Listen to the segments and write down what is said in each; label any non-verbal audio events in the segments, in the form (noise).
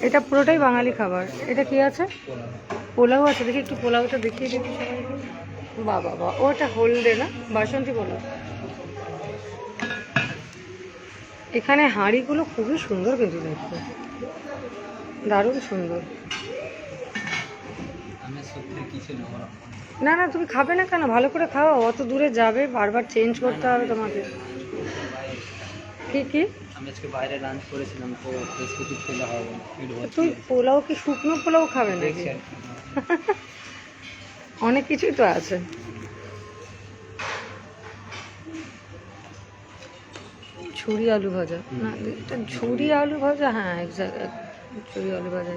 এটা পুরোটাই বাঙালি খাবার। এটা কি আছে? পোলাও আছে। দেখি একটু পোলাওটা দেখিয়ে দেখি সবাইকে। বা বাহ বাহ ওটা হলদে না? বাসন্তী পোলাও। এখানে হাঁড়িগুলো খুবই সুন্দর কিন্তু দেখতে। দারুণ সুন্দর। না। না তুমি খাবে না কেন? ভালো করে খাও। অত দূরে যাবে বারবার চেঞ্জ করতে হবে তোমাকে। কি কি? আমি আজকে বাইরে লাঞ্চ করেছিলাম তো বেশ কিছু খেলে হবে। পেট তুই পোলাও কি শুকনো পোলাও খাবে নাকি? (laughs) অনেক কিছুই তো আছে। ছুরি আলু ভাজা। না এটা ঝুরি আলু ভাজা? হ্যাঁ ছুরি আলু ভাজা।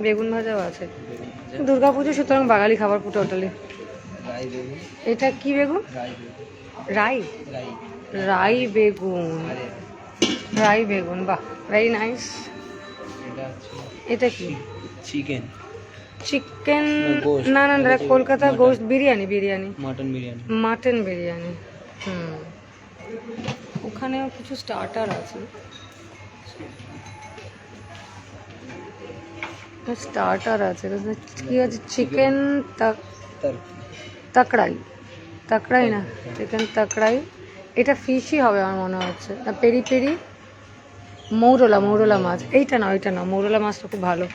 বেগুন ভাজাও আছে। দুর্গা পুজো সুতরাং বাঙালি খাবার রাই বেগুন। এটা কি বেগুন? রাই রাই? বেগুন। আরে রাই বেগুন বাহ ভেরি নাইস এটা কি? চিকেন। চিকেন। না না এটা Kolkata. Ghost biryani biryani. Mutton biryani. Mutton biryani হুম। ওখানেও কিছু স্টার্টার আছে। স্টার্টার আছে কি আছে? চিকেন তাকড়াই তাকড়াই না? চিকেন তাকড়াই এটা ফিশই হবে আমার মনে হচ্ছে। না পেরি পেরি মৌরলা মৌরলা মাছ। এইটা না ওইটা না মৌরলা মাছটা খুব ভালো।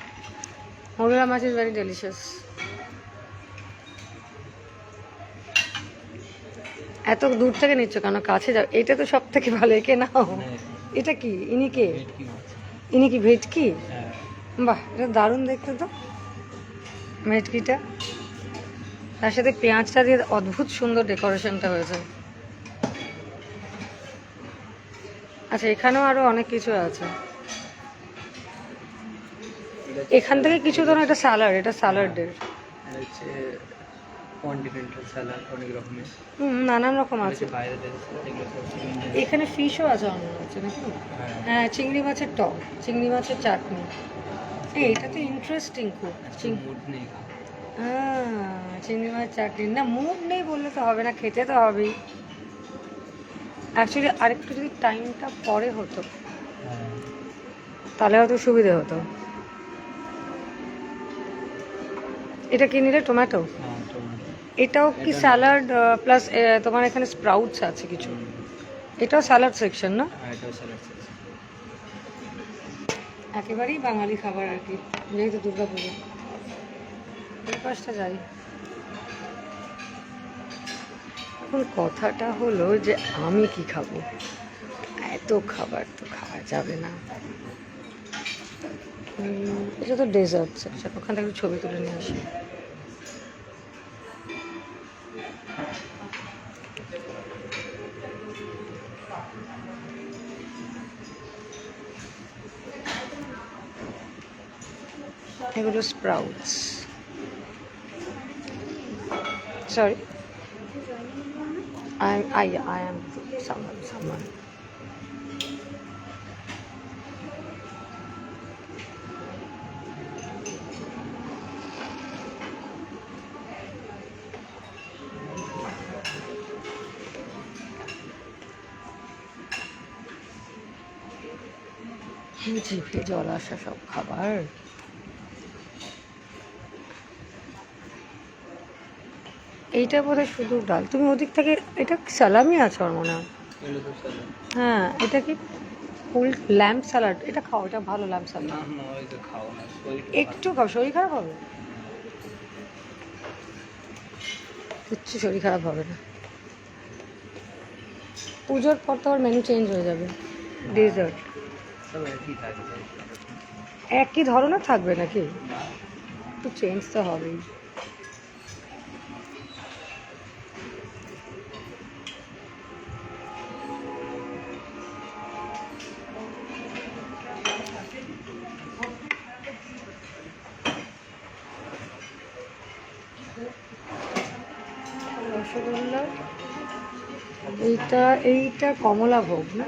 মৌরলা মাছ ইজ ভেরি ডেলিশিয়াস এত দূর থেকে নিচ্ছ কেন? কাছে যাও। এটা তো সব থেকে ভালো। একে নাও। এটা কি? ইনি কে? ইনি কি ভেটকি? হ্যাঁ। বাহ এটা দারুণ দেখতে তো। ভেটকিটা। তার সাথে পেঁয়াজটা দিয়ে অদ্ভুত সুন্দর ডেকোরেশনটা হয়েছে। আচ্ছা এখানেও আরও অনেক কিছু আছে। এখান থেকে কিছু ধরো এটা স্যালাড এটা স্যালাডের এটা কন্টিনেন্টাল স্যালাড অনেক রকমের। হুম নানান রকম আছে। বাইরে। এখানে ফিশও আছে নাকি? হ্যাঁ। হ্যাঁ চিংড়ি মাছের টক চিংড়ি মাছের চাটনি। এই এটা তো ইন্টারেস্টিং খুব। চিং- মুড নেই। আহ, চিংড়ি মাছ চাটনি। না মুড নেই বললে তো হবে না খেতে তো হবেই। অ্যাকচুয়ালি আরেকটু যদি টাইমটা পরে হতো হ্যাঁ। তাহলে হয়তো সুবিধে হতো। এটা কি নিলে? টমেটো হ্যাঁ এটাও কি স্যালাড প্লাস তোমার এখানে স্প্রাউটস আছে কিছু? এটাও স্যালাড সেকশন না? হ্যাঁ একেবারেই বাঙালি খাবার আর কি যেহেতু দুর্গা পুজো এই পাশটা যাই। এখন কথাটা হলো যে আমি কি খাব? এত খাবার তো খাওয়া যাবে না। এটা তো ডেজার্ট সেকশন ওখান থেকে ছবি তুলে নিয়ে আসি। এগুলো sprouts sorry I am I I am someone someone. জিভে জল আসা সব খাবার এইটা বোধহয় শুধু ডাল। তুমি ওদিক থেকে এটা সালামি আছে আমার মনে হয়? হ্যাঁ এটা কি ফুল ল্যাম্প স্যালাড এটা খাও এটা ভালো ল্যাম্প স্যালাড একটু খাও শরীর খারাপ হবে? কিচ্ছু শরীর খারাপ হবে না। পুজোর পর তো আবার মেনু চেঞ্জ হয়ে যাবে। ডেজার্ট একই একই ধরনের থাকবে নাকি? একটু চেঞ্জ তো হবেই। এইটা এইটা কমলা ভোগ না?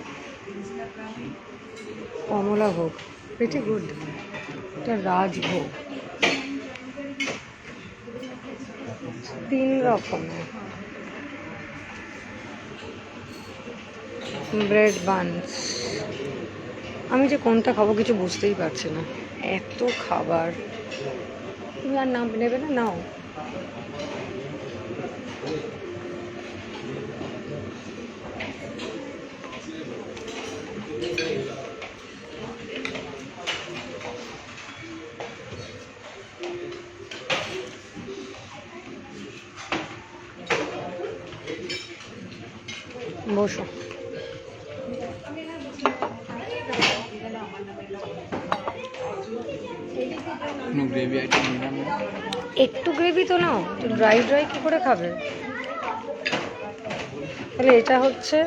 কমলা ভোগ। ভেরি গুড এটা রাজভোগ তিন রকমের ব্রেড বানস আমি যে কোনটা খাব কিছু বুঝতেই পারছি না। এত খাবার। তুমি আর নাম নেবে না? নাও। বসো। একটু গ্রেভি তো নাও ড্রাই ড্রাই কি করে খাবে? তাহলে এটা হচ্ছে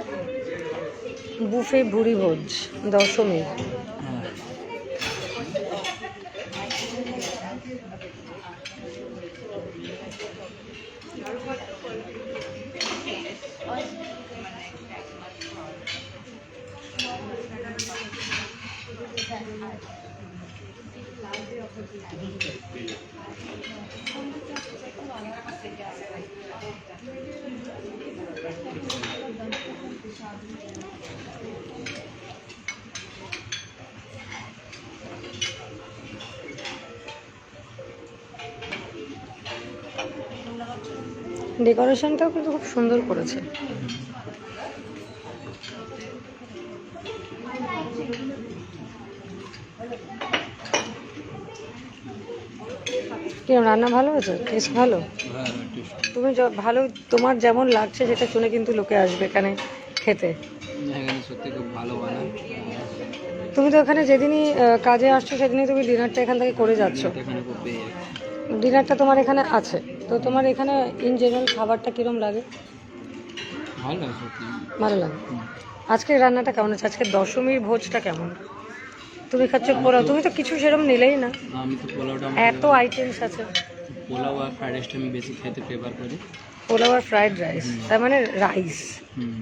বুফে ভুড়ি ভোজ দশমী। হ্যাঁ। ডেকোরেশনটাও কিন্তু খুব সুন্দর করেছে। কিরম রান্না ভালো হয়েছে? টেস্ট ভালো? তুমি ভালো তোমার যেমন লাগছে সেটা শুনে কিন্তু লোকে আসবে এখানে খেতে। তুমি তো এখানে যেদিনই কাজে আসছো সেদিনই তুমি ডিনারটা এখান থেকে করে যাচ্ছ। ডিনারটা তোমার এখানে আছে। তো তোমার এখানে ইন জেনারেল খাবারটা কিরম লাগে? ভালো লাগে হুম। আজকের রান্নাটা কেমন আছে আজকে দশমীর ভোজটা কেমন? তুমি খাচ্ছ পোলাও তুমি তো কিছু সেরকম নিলেই না। আমি তো পোলাওটা এত আইটেমস আছে। পোলাও আর ফ্রাইড রাইসটা আমি বেশি খেতে প্রেফার করি। পোলাও আর ফ্রাইড রাইস তার মানে রাইস হুম।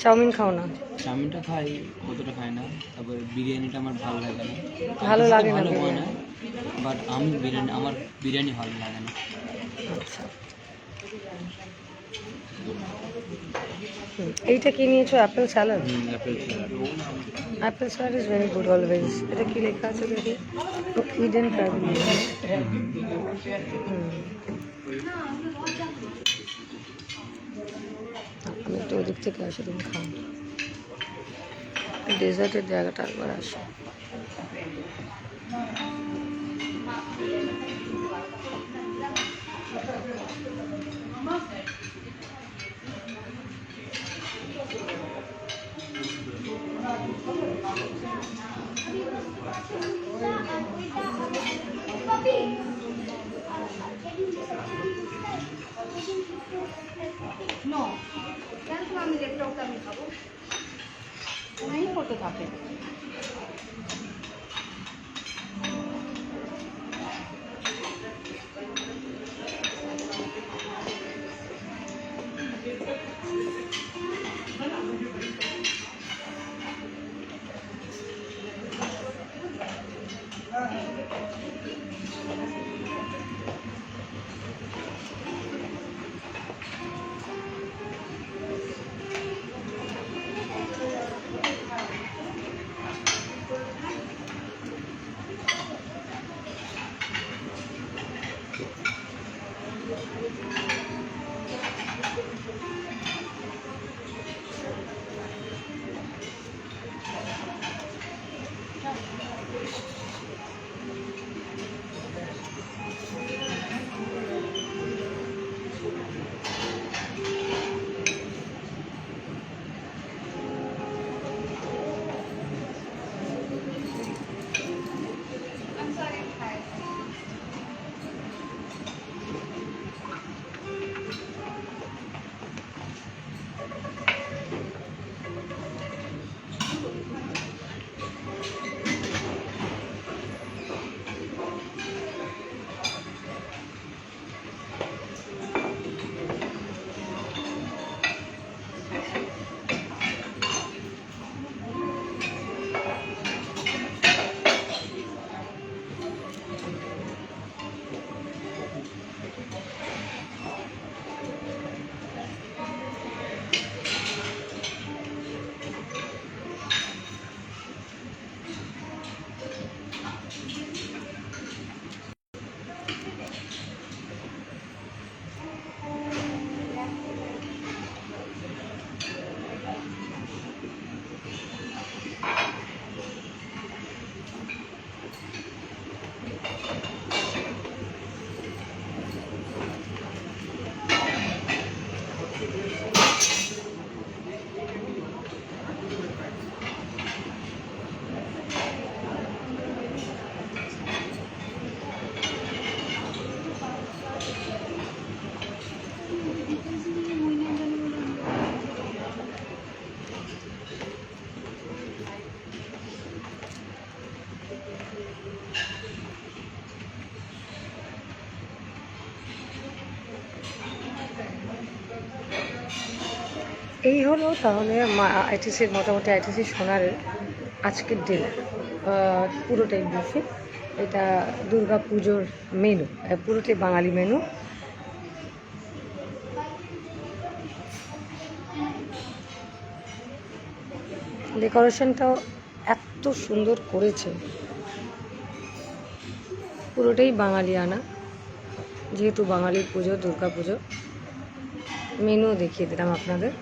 চাউমিন খাও না। চাউমিনটা খাই অতটা খাই না। তারপর বিরিয়ানিটা আমার ভালো লাগে না। ভালো লাগে না ভালো। বানায় বাট আমি বিরিয়ানি আমার বিরিয়ানি ভালো লাগে না। আচ্ছা। এইটা কি নিয়েছো? Apple salad apple salad is very good always এটা কি লেখা আছে দেখি? ইডেন প্যাভিলিয়ন আমি একটু ওদিক থেকে আসি তুমি খাও। ডেজার্টের জায়গাটা একবার আসো। Thank you. No. That's why I'm electrochemical. Nine photo copy. এই হলো তাহলে আইটিসির মোটামুটি আইটিসি সোনারের আজকের দিন। পুরোটাই বুফে এটা দুর্গা পুজোর মেনু পুরোটাই বাঙালি মেনু ডেকোরেশনটাও এত সুন্দর করেছে। পুরোটাই বাঙালি আনা। যেহেতু বাঙালির পুজো, দুর্গা পুজো। মেনু দেখিয়ে দিলাম আপনাদের।